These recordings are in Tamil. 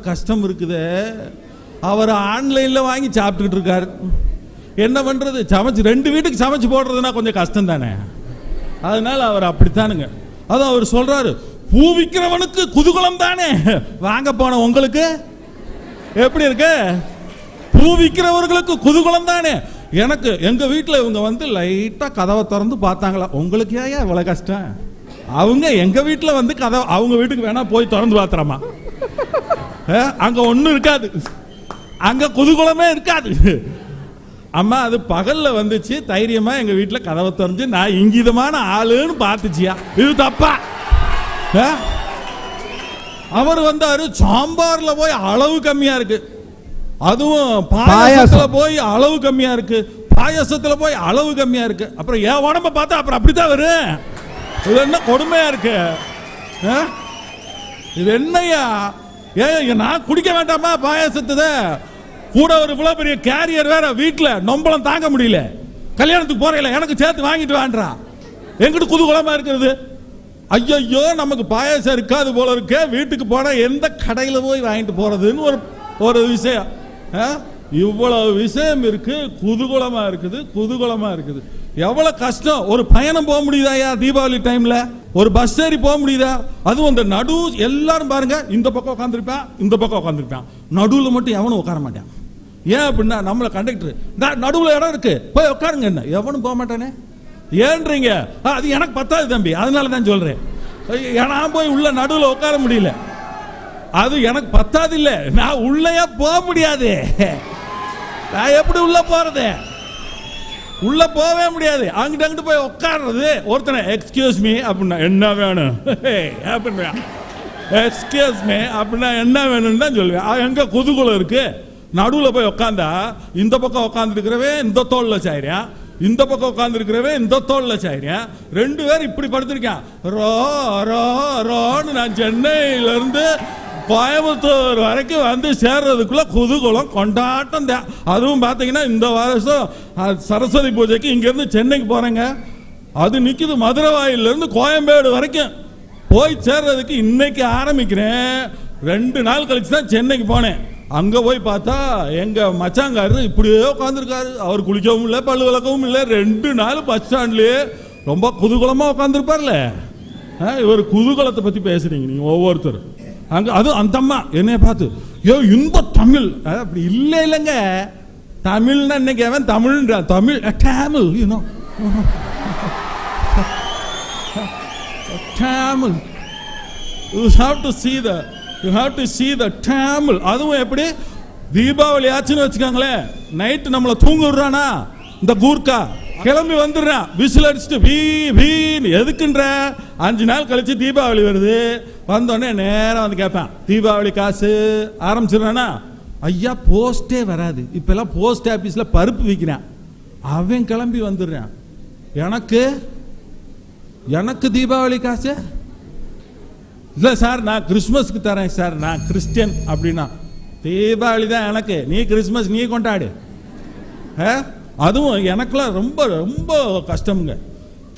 கஷ்டம் இருக்குதே? அவர் ஆன்லைனில் வாங்கி சாப்பிட்டுக்கிட்டு இருக்காரு. என்ன பண்ணுறது சமைச்சு ரெண்டு வீட்டுக்கு சமைச்சு போடுறதுனா கொஞ்சம் கஷ்டம் தானே? அதனால அவர் அப்படித்தானுங்க. அதான் அவர் சொல்றாரு பூ விற்கிறவனுக்கு குதூகலம் தானே? வாங்க போன உங்களுக்கு. எப்படி இருக்கு? பூ விற்கிறவர்களுக்கு குதூகலம் தானே? எனக்கு எங்க வீட்டில் இவங்க வந்து லைட்டாக கதவை திறந்து பார்த்தாங்களா? உங்களுக்கு ஏன் இவ்வளோ கஷ்டம்? அவங்க எங்க வீட்டில் வந்து கதவை அவங்க வீட்டுக்கு வேணா போய் திறந்து பார்த்துறமா அங்க ஒண்ணும் இருக்காது. அங்க குதூகலமே இருக்காது. அம்மா அது பகல்ல வந்துச்சு. தைரியமா எங்க வீட்டுல கதவை திறந்து நான் இங்கிதமான ஆளுன்னு பார்த்துச்சியா? இது தப்பா? அவர் வந்தாரு சாம்பார்ல போய் அளவு கம்மியா இருக்கு. அதுவும் பாயாசத்துல. போய் அளவு கம்மியா இருக்கு. பாயாசத்துல போய் அளவு கம்மியா இருக்கு. அப்புறம் என் உடம்ப பார்த்தா அப்புறம் அப்படித்தான் வரும் இது என்ன கொடுமையா இருக்கு? இது என்னய்யா ஏன் நான் குடிக்க வேண்டாமா? பாயாசத்துத கூட ஒரு இவ்வளவு பெரிய கேரியர் வேற வீட்டில் நொம்பளம் தாங்க முடியல. கல்யாணத்துக்கு போறையில எனக்கு சேர்த்து வாங்கிட்டு வான்றா. எங்கிட்ட குதூகலமா இருக்கிறது? ஐயோ நமக்கு பாயாசம் இருக்காது போல இருக்கே. வீட்டுக்கு போனா எந்த கடையில் போய் வாங்கிட்டு போறதுன்னு ஒரு ஒரு விஷயம். ஆ? இவ்வளவு விஷயம் இருக்கு குதூகலமா இருக்குது குதூகலமா இருக்குது. எவ்வளவு கஷ்டம் ஒரு பயணம் போக முடியுதாயா தீபாவளி டைம்ல ஒரு பஸ் ஏறி போக முடியுதா? அதுவும் அந்த நடு எல்லாரும் பாருங்க இந்த பக்கம் உட்காந்துருப்பேன் இந்த பக்கம் உட்காந்துருப்பான் நடுவில் மட்டும் எவனும் உட்கார மாட்டான். ஏன் அப்படின்னா நம்மளை கண்டக்டர் நடுவில் இடம் இருக்கு போய் உட்காருங்க என்ன? எவனும் போக மாட்டானே? ஏன்றீங்க. ஆ, அது எனக்கு பத்தாது தம்பி அதனால தான் சொல்றேன். நான் போய் உள்ள நடுவில் உட்கார முடியல. அது எனக்கு பத்தாது இல்லை. நான் உள்ளேயே போக முடியாது. நான் எப்படி உள்ள போறது? உள்ள போகவே முடியாது. அங்கிட்ட அங்கிட்டு போய் உட்கார்றது ஒருத்தனை எக்ஸ்கியூஸ் மீ அப்படின்னா என்ன வேணும்? அப்படின்னா எக்ஸ்கியூஸ் மீ அப்படின்னா என்ன வேணும்னு தான் சொல்லுவேன். அவன் எங்க குதூகலம் இருக்கு? நடுவில் போய் உட்காந்தா இந்த பக்கம் உட்காந்துருக்கிறவே இந்த தோல்ல சாயிரியா இந்த பக்கம் உட்காந்துருக்கிறவே இந்த தோல்ல சாயிரியா ரெண்டு பேர் இப்படி படுத்திருக்கான். ரோ ரோ ரோன்னு நான் சென்னையிலேருந்து கோயம்புத்தூர் வரைக்கும் வந்து சேர்றதுக்குள்ள குதூகலம் கொண்டாட்டம் தான் அதுவும் பார்த்தீங்கன்னா இந்த வருஷம் சரஸ்வதி பூஜைக்கு இங்கேருந்து சென்னைக்கு போகிறேங்க அது நிற்குது மதுரை வாயிலிருந்து கோயம்பேடு வரைக்கும். போய் சேர்றதுக்கு இன்னைக்கு ஆரம்பிக்கிறேன். ரெண்டு நாள் கழிச்சு தான் சென்னைக்கு போனேன். அங்கே போய் பார்த்தா எங்கள் மச்சாங்காரு இப்படியே உட்காந்துருக்காரு அவர் குளிக்கவும் இல்லை பல்லு விளக்கவும் இல்லை. ரெண்டு நாள் பஸ் ஸ்டாண்ட்லேயே ரொம்ப குதூகலமாக உட்காந்துருப்பார்ல ஆ, இவர் குதூகலத்தை பற்றி பேசுறீங்க நீங்கள் ஒவ்வொருத்தரும். அங்க அது அந்த அம்மா. என்னைய பார்த்து ஏ இந்த தமிழ். அப்படி இல்லை இல்லைங்க. தமிழ்னா இன்னைக்கு அவன் தமிழ்ன்றான் Tamil Tamil you know Tamil you have to see the you have to see the Tamil அதுவும் எப்படி? தீபாவளி ஆச்சுன்னு வச்சுக்கோங்களேன். நைட்டு நம்மளை தூங்க விடுறானா? இந்த கூர்க்கா. கிளம்பி வந்துடுறான். விசில் அடிச்சுட்டு வீ வீன்னு எதுக்குன்ற? அஞ்சு நாள் கழிச்சு தீபாவளி வருது. வந்தோடனே நேராக வந்து கேட்பேன். தீபாவளி காசு ஆரம்பிச்சிடுறானா ஐயா போஸ்டே வராது. இப்பெல்லாம் போஸ்ட் ஆஃபீஸில் பருப்பு விற்கிறான் அவன் கிளம்பி வந்துடுறான். எனக்கு எனக்கு தீபாவளி காசு? இல்லை சார் நான் கிறிஸ்மஸ்க்கு தரேன் சார். நான் கிறிஸ்டியன் அப்படின்னா. தீபாவளி தான் எனக்கு. நீ கிறிஸ்மஸ் நீ கொண்டாடு. ஆ? அதுவும் எனக்குலாம் ரொம்ப ரொம்ப கஷ்டமுங்க.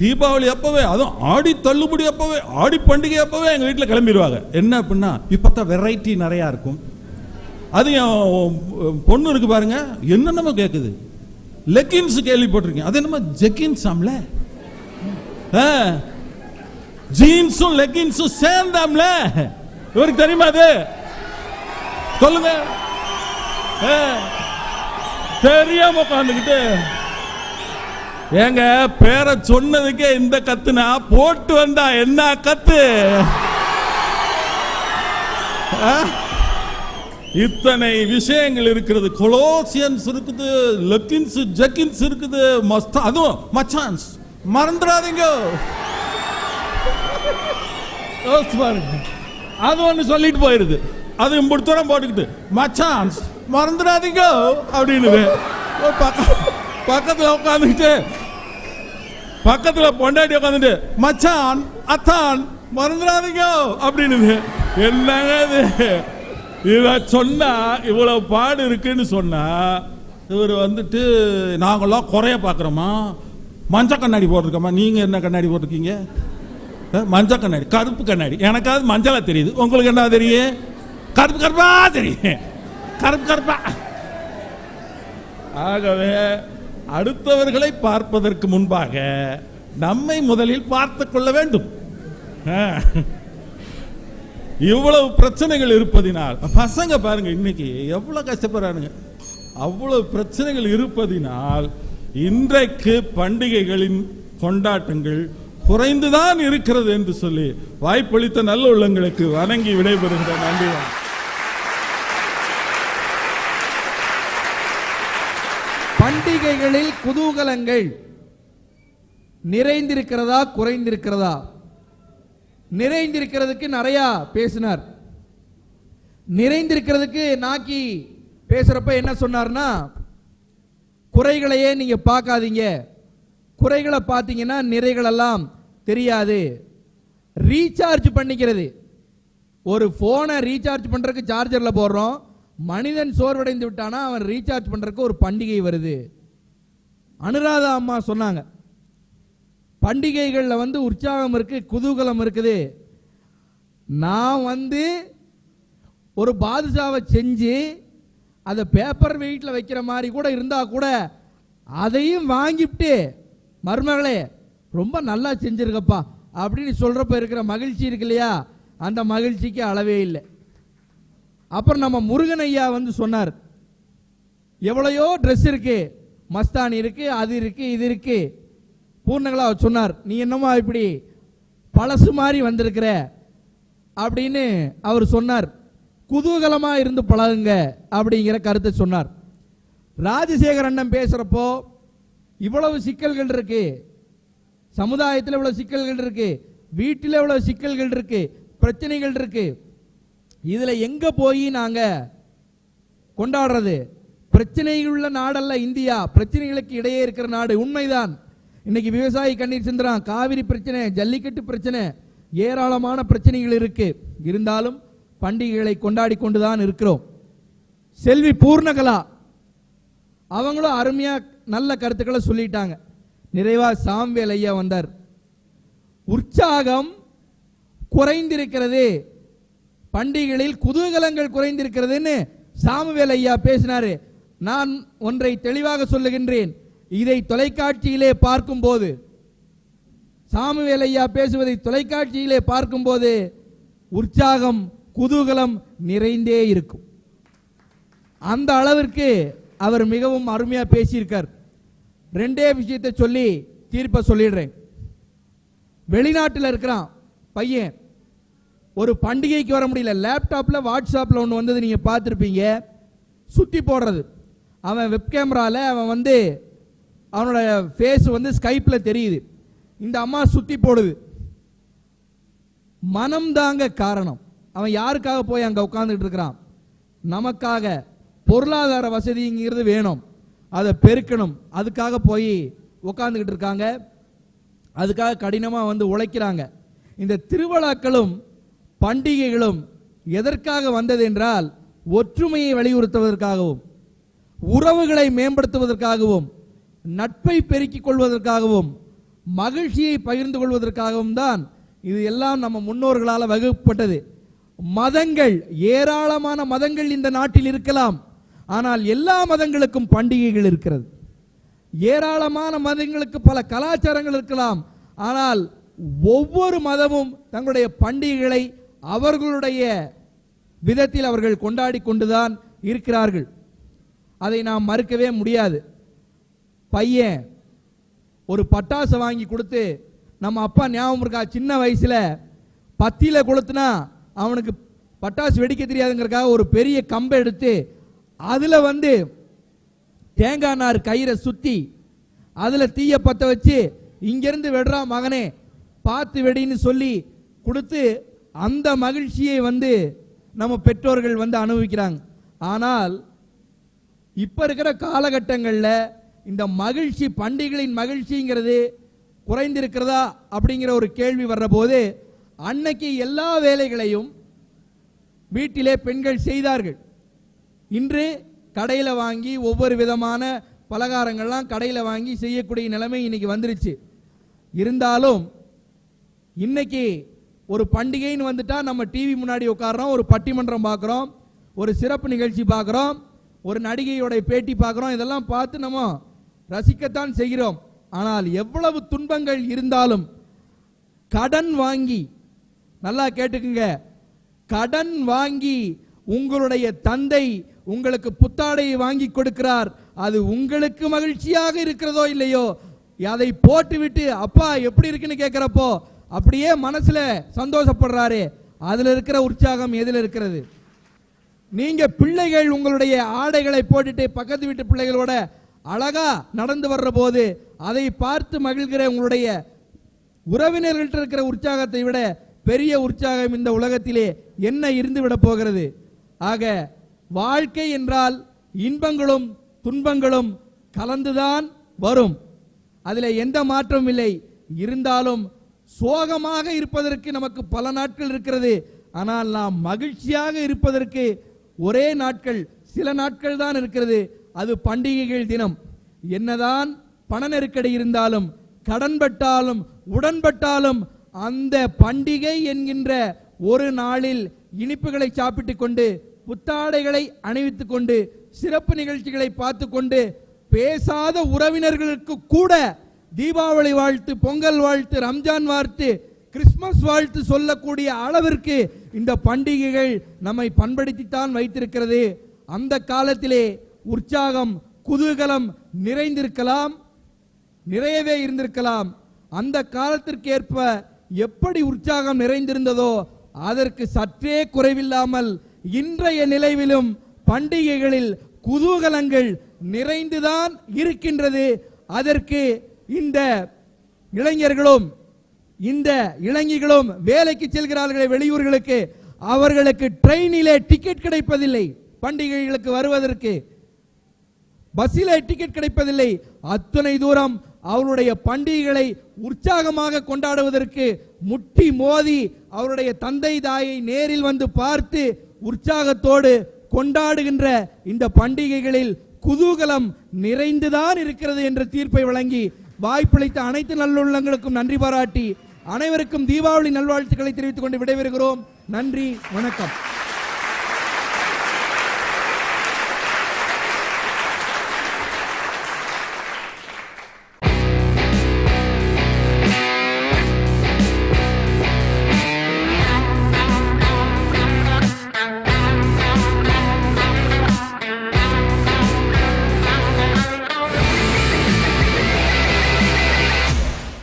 தீபாவளி அப்பவே அதுவும் ஆடி தள்ளுபடி அப்பவே ஆடி பண்டிகை அப்பவே எங்கள் வீட்டில் கிளம்பிடுவாங்க என்ன அப்படின்னா இப்போ தான் வெரைட்டி நிறையா இருக்கும். அது என் பொண்ணு இருக்கு பாருங்க என்னென்னமோ கேட்குது லெக்கின்ஸ் கேள்விப்பட்டிருக்கேன். அது என்னமோ ஜெக்கின்ஸாம்ல ஆ ஜீன்ஸும் லெக்கின்ஸும் சேர்ந்தாம்ல? இவருக்கு தெரியுமா அது? சொல்லுங்க. ஏ, தெரியாம உட்காந்துக்கிட்டு ஏங்க பேரை சொன்னதுக்கே இந்த கத்துனா போட்டு வந்தா என்ன கத்து? ஆ? இத்தனை விஷயங்கள் இருக்கிறது. கொலோசியன்ஸ் இருக்குது லெக்கின்ஸ் ஜக்கின்ஸ் இருக்குது மஸ்தா அதுவும் மச்சான்ஸ். மறந்துடாதீங்க. யோசிச்சு பாருங்க. அது ஒன்று சொல்லிட்டு போயிருது. அது இம்புட்டு தூரம் போட்டுக்கிட்டு மச்சான்ஸ் மறந்துடாதீங்க அப்படின்னு பக்கத்தில் உட்காந்துக்கிட்டு பக்கத்தில் பொண்டாட்டி உட்காந்துட்டு மச்சான் அத்தான் மறந்துடாதீங்க அப்படின்னு என்னங்க இது? இத சொன்னா இவ்வளவு பாடு இருக்குன்னு சொன்னா இவர் வந்துட்டு நாங்களாம் குறைய பார்க்குறோமா மஞ்சள் கண்ணாடி போட்டிருக்கோமா நீங்கள் என்ன கண்ணாடி போட்டிருக்கீங்க? மஞ்சள் கண்ணாடி கருப்பு கண்ணாடி. எனக்காவது மஞ்சளாக தெரியுது. உங்களுக்கு என்ன தெரியும்? கருப்பு கருப்பா தெரியும். கருப்பு கருப்பா. ஆகவே அடுத்தவர்களை பார்ப்பதற்கு முன்பாக நம்மை முதலில் பார்த்து கொள்ள வேண்டும். இவ்வளவு பிரச்சனைகள் இருப்பதினால் பசங்க பாருங்க இன்னைக்கு எவ்வளவு கஷ்டப்படுறானுங்க. அவ்வளவு பிரச்சனைகள் இருப்பதினால் இன்றைக்கு பண்டிகைகளின் கொண்டாட்டங்கள் குறைந்துதான் இருக்கிறது என்று சொல்லி வாய்ப்பளித்த நல்ல உள்ளங்களுக்கு வணங்கி விடைபெறுகிற நன்றி வணக்கம். பண்டிகைகளில் குதூகலங்கள் நிறைந்திருக்கிறதா குறைந்திருக்கிறதா? நிறைந்திருக்கிறதுக்கு நிறையா பேசினார். நிறைந்திருக்கிறதுக்கு நாக்கி பேசுகிறப்ப என்ன சொன்னார்னா குறைகளையே நீங்கள் பார்க்காதீங்க. குறைகளை பார்த்தீங்கன்னா நிறைகளெல்லாம் தெரியாது. ரீசார்ஜ் பண்ணிக்கிறது. ஒரு ஃபோனை ரீசார்ஜ் பண்ணுறதுக்கு சார்ஜரில் போடுறோம். மனிதன் சோர்வடைந்து விட்டானா அவன் ரீசார்ஜ் பண்றதுக்கு ஒரு பண்டிகை வருது. அனுராதா அம்மா சொன்னாங்க பண்டிகைகளில் வந்து உற்சாகம் இருக்கு குதூகலம் இருக்குது. நான் வந்து ஒரு பாதுஷாவை செஞ்சு அதை பேப்பர் வெயிட்டில் வைக்கிற மாதிரி கூட இருந்தால் கூட அதையும் வாங்கிவிட்டு மருமகளே ரொம்ப நல்லா செஞ்சிருக்கப்பா அப்படின்னு சொல்கிறப்ப இருக்கிற மகிழ்ச்சி இருக்கு இல்லையா? அந்த மகிழ்ச்சிக்கு அளவே இல்லை. அப்புறம் நம்ம முருகன் ஐயா வந்து சொன்னார் எவ்வளையோ ட்ரெஸ் இருக்கு மஸ்தானி இருக்கு அது இருக்கு இது இருக்கு. பூர்ணங்களா அவர் சொன்னார் நீ என்னமோ இப்படி பழசு மாதிரி வந்திருக்கிற? அப்படின்னு அவர் சொன்னார் குதூகலமாக இருந்து பழகுங்க அப்படிங்கிற கருத்தை சொன்னார். ராஜசேகர் அண்ணன் பேசுறப்போ இவ்வளவு சிக்கல்கள் இருக்கு சமுதாயத்தில் இவ்வளவு சிக்கல்கள் இருக்கு வீட்டில் இவ்வளவு சிக்கல்கள் இருக்கு பிரச்சனைகள் இருக்குது இதில் எங்கே போய் நாங்கள் கொண்டாடுறது? பிரச்சனைகள் உள்ள நாடல்ல இந்தியா பிரச்சனைகளுக்கு இடையே இருக்கிற நாடு உண்மைதான். இன்னைக்கு விவசாயி கண்ணீர் சிந்துறான். காவிரி பிரச்சனை ஜல்லிக்கட்டு பிரச்சனை ஏராளமான பிரச்சனைகள் இருக்கு. இருந்தாலும் பண்டிகைகளை கொண்டாடி கொண்டுதான் இருக்கிறோம். செல்வி பூர்ணகலா அவங்களும் அருமையாக நல்ல கருத்துக்களை சொல்லிட்டாங்க. நிறைவா சாம்வேல் ஐயா வந்தார். உற்சாகம் குறைந்திருக்கிறது பண்டிகைகளில் குதூகலங்கள் குறைந்திருக்கிறதுன்னு சாமுவேல் ஐயா பேசினாரு. நான் ஒன்றை தெளிவாக சொல்லுகின்றேன். இதை தொலைக்காட்சியிலே பார்க்கும்போது சாமுவேல் ஐயா பேசுவதை தொலைக்காட்சியிலே பார்க்கும்போது உற்சாகம் குதூகலம் நிறைந்தே இருக்கும். அந்த அளவிற்கு அவர் மிகவும் அருமையாக பேசியிருக்கார். ரெண்டே விஷயத்தை சொல்லி தீர்ப்பை சொல்லிடுறேன். வெளிநாட்டில் இருக்கிறான் பையன். ஒரு பண்டிகைக்கு வர முடியல. லேப்டாப்பில் வாட்ஸ்அப்பில் ஒன்று வந்தது நீங்கள் பார்த்துருப்பீங்க. சுற்றி போடுறது. அவன் வெப் கேமராவில் அவன் வந்து அவனோட ஃபேஸ் வந்து ஸ்கைப்பில் தெரியுது. இந்த அம்மா சுற்றி போடுது. மனம் தாங்க காரணம். அவன் யாருக்காக போய் அங்கே உட்காந்துட்டு இருக்கிறான்? நமக்காக. பொருளாதார வசதிங்கிறது வேணும். அதை பெருக்கணும். அதுக்காக போய் உட்காந்துக்கிட்டு இருக்காங்க. அதுக்காக கடினமாக வந்து உழைக்கிறாங்க. இந்த திருவிழாக்களும் பண்டிகைகளும் எதற்காக வந்தது என்றால் ஒற்றுமையை வலியுறுத்துவதற்காகவும் உறவுகளை மேம்படுத்துவதற்காகவும் நட்பை பெருக்கிக் கொள்வதற்காகவும் மகிழ்ச்சியை பகிர்ந்து கொள்வதற்காகவும் தான் இது எல்லாம் நம்ம முன்னோர்களால் வகுக்கப்பட்டது. மதங்கள் ஏராளமான மதங்கள் இந்த நாட்டில் இருக்கலாம். ஆனால் எல்லா மதங்களுக்கும் பண்டிகைகள் இருக்கிறது. ஏராளமான மதங்களுக்கு பல கலாச்சாரங்கள் இருக்கலாம். ஆனால் ஒவ்வொரு மதமும் தங்களுடைய பண்டிகைகளை அவர்களுடைய விதத்தில் அவர்கள் கொண்டாடி கொண்டுதான் இருக்கிறார்கள். அதை நாம் மறுக்கவே முடியாது. பையன் ஒரு பட்டாசை வாங்கி கொடுத்து நம்ம அப்பா ஞாபகம் இருக்கா? சின்ன வயசில் பத்தியில் கொளுத்துனா அவனுக்கு பட்டாசு வெடிக்க தெரியாதுங்கிறதுக்காக ஒரு பெரிய கம்பை எடுத்து அதில் வந்து தேங்காய் நார் கயிறை சுற்றி அதில் தீய பற்ற வச்சு இங்கேருந்து வெடுறா மகனே பார்த்து வெடின்னு சொல்லி கொடுத்து அந்த மகிழ்ச்சியை வந்து நம்ம பெற்றோர்கள் வந்து அனுபவிக்கிறாங்க. ஆனால் இப்ப இருக்கிற காலகட்டங்களில் இந்த மகிழ்ச்சி பண்டிகைகளின் மகிழ்ச்சிங்கிறது குறைந்திருக்கிறதா அப்படிங்கிற ஒரு கேள்வி வர்றபோது அன்னைக்கு எல்லா வேலைகளையும் வீட்டிலே பெண்கள் செய்தார்கள். இன்று கடையில் வாங்கி ஒவ்வொரு விதமான பலகாரங்கள்லாம் கடையில் வாங்கி செய்யக்கூடிய நிலைமை இன்னைக்கு வந்துருச்சு. இருந்தாலும் இன்னைக்கு ஒரு பண்டிகைன்னு வந்துட்டா நம்ம டிவி முன்னாடி உட்காடுறோம் ஒரு பட்டிமன்றம் பார்க்குறோம் ஒரு சிறப்பு நிகழ்ச்சி பார்க்குறோம் ஒரு நடிகையோடைய பேட்டி பார்க்குறோம் இதெல்லாம் பார்த்து நம்ம ரசிக்கத்தான் செய்கிறோம். ஆனால் எவ்வளவு துன்பங்கள் இருந்தாலும் கடன் வாங்கி நல்லா கேட்டுக்குங்க கடன் வாங்கி உங்களுடைய தந்தை உங்களுக்கு புத்தாடையை வாங்கி கொடுக்கிறார் அது உங்களுக்கு மகிழ்ச்சியாக இருக்கிறதோ இல்லையோ அதை போட்டுவிட்டு அப்பா எப்படி இருக்குன்னு கேட்குறப்போ அப்படியே மனசுல சந்தோஷப்படுறாரு. அதுல இருக்கிற உற்சாகம் எதில் இருக்கிறது? நீங்க பிள்ளைகள் உங்களுடைய ஆடைகளை போட்டுட்டு பக்கத்து வீட்டு பிள்ளைகளோட அழகா நடந்து வர்ற போது அதை பார்த்து மகிழ்கிற உங்களுடைய உறவினர்கள்ட்ட இருக்கிற உற்சாகத்தை விட பெரிய உற்சாகம் இந்த உலகத்திலே என்ன இருந்து விட போகிறது? ஆக வாழ்க்கை என்றால் இன்பங்களும் துன்பங்களும் கலந்துதான் வரும். அதில் எந்த மாற்றமும் இல்லை. இருந்தாலும் சோகமாக இருப்பதற்கு நமக்கு பல நாட்கள் இருக்கிறது. ஆனால் நாம் மகிழ்ச்சியாக இருப்பதற்கு ஒரே நாட்கள் சில நாட்கள் தான் இருக்கிறது. அது பண்டிகைகள் தினம். என்னதான் பண நெருக்கடி இருந்தாலும் கடன்பட்டாலும் உடன்பட்டாலும் அந்த பண்டிகை என்கின்ற ஒரு நாளில் இனிப்புகளை சாப்பிட்டு கொண்டு புத்தாடைகளை அணிவித்துக் கொண்டு சிறப்பு நிகழ்ச்சிகளை பார்த்து கொண்டு பேசாத உறவினர்களுக்கு கூட தீபாவளி வாழ்த்து பொங்கல் வாழ்த்து ரம்ஜான் வாழ்த்து கிறிஸ்மஸ் வாழ்த்து சொல்லக்கூடிய அளவிற்கு இந்த பண்டிகைகள் நம்மை பண்படுத்தித்தான் வைத்திருக்கிறது. அந்த காலத்திலே உற்சாகம் குதூகலம் நிறைந்திருக்கலாம் நிறையவே இருந்திருக்கலாம். அந்த காலத்திற்கேற்ப எப்படி உற்சாகம் நிறைந்திருந்ததோ அதற்கு சற்றே குறைவில்லாமல் இன்றைய நிலைவிலும் பண்டிகைகளில் குதூகலங்கள் நிறைந்துதான் இருக்கின்றது. அதற்கு இந்த இளைஞர்களும் இந்த இளைஞர்களும் வேலைக்கு செல்கிறார்களே வெளியூர்களுக்கு அவர்களுக்கு ட்ரெயினிலே டிக்கெட் கிடைப்பதில்லை. பண்டிகைகளுக்கு வருவதற்கு பஸ்ஸிலே டிக்கெட் கிடைப்பதில்லை. அத்தனை தூரம் அவருடைய பண்டிகைகளை உற்சாகமாக கொண்டாடுவதற்கு முட்டி மோதி அவருடைய தந்தை தாயை நேரில் வந்து பார்த்து உற்சாகத்தோடு கொண்டாடுகின்ற இந்த பண்டிகைகளில் குதூகலம் நிறைந்துதான் இருக்கிறது என்ற தீர்ப்பை வழங்கி வாய்ப்பளித்த அனைத்து நல்லுள்ளங்களுக்கும் நன்றி பாராட்டி அனைவருக்கும் தீபாவளி நல்வாழ்த்துக்களை தெரிவித்துக் கொண்டு விடைபெறுகிறோம். நன்றி வணக்கம்.